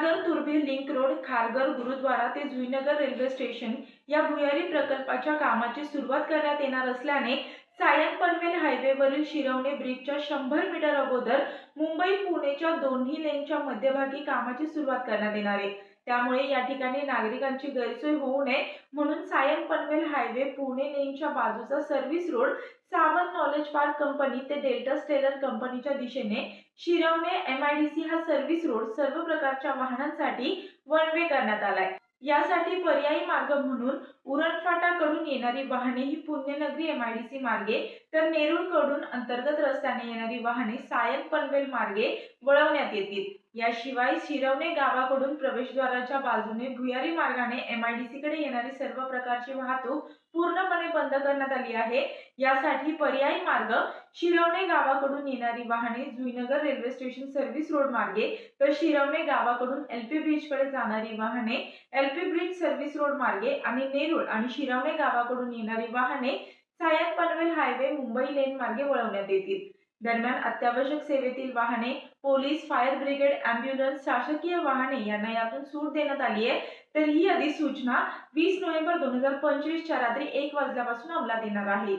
Kharghar Turbhe link road Kharghar gurdwara ते Juinagar railway station या भुयारी प्रकल्पाच्या कामाची सुरुवात करण्यात येणार असल्याने सायन पनवेल हायवेवरील शिरवणे ब्रिजच्या शंभर मीटर अगोदर मुंबई पुणेच्या दोन्ही लेनच्या मध्यभागी कामाची सुरुवात करण्यात येणार आहे. त्यामुळे या ठिकाणी नागरिकांची गैरसोय होऊ नये म्हणून सायन पनवेल हायवे पुणे लेनच्या बाजूचा service road Sawant college park company ते डेल्टा स्टेलर कंपनीच्या दिशेने Shirwane M I D C हा सर्व्हिस रोड सर्व प्रकारच्या वाहनांसाठी वन वे करण्यात आलाय. यासाठी पर्यायी मार्ग म्हणून उरणफाटाकडून येणारी वाहने ही पुण्यनगरी एम आय डी सी मार्गे तर नेरूळकडून अंतर्गत रस्त्याने येणारी वाहने सायन पनवेल मार्गे वळवण्यात येतील. याशिवाय शिरवणे गावाकडून प्रवेशद्वाराच्या बाजूने भुयारी मार्गाने एमकडे येणारी सर्व प्रकारची वाहतूक पूर्णपणे बंद करण्यात आली आहे. यासाठी पर्यायी मार्ग शिरवणे गावाकडून येणारी वाहने Juinagar railway station service road मार्गे तर शिरवणे गावाकडून एलपी ब्रिजकडे जाणारी वाहने एलपी ब्रिज सर्व्हिस रोड मार्गे आणि नेरूळ आणि शिरवणे गावाकडून येणारी वाहने सायन पनवेल हायवे मुंबई लेन मार्गे वळवण्यात येतील. दरम्यान अत्यावश्यक सेवेतील वाहने पोलीस फायर ब्रिगेड अँब्युलन्स शासकीय वाहने यांना यातून सूट देण्यात आली आहे. तर ही अधिसूचना वीस नोव्हेंबर दोन हजार पंचवीसच्या रात्री एक वाजल्यापासून अंमलात येणार आहे.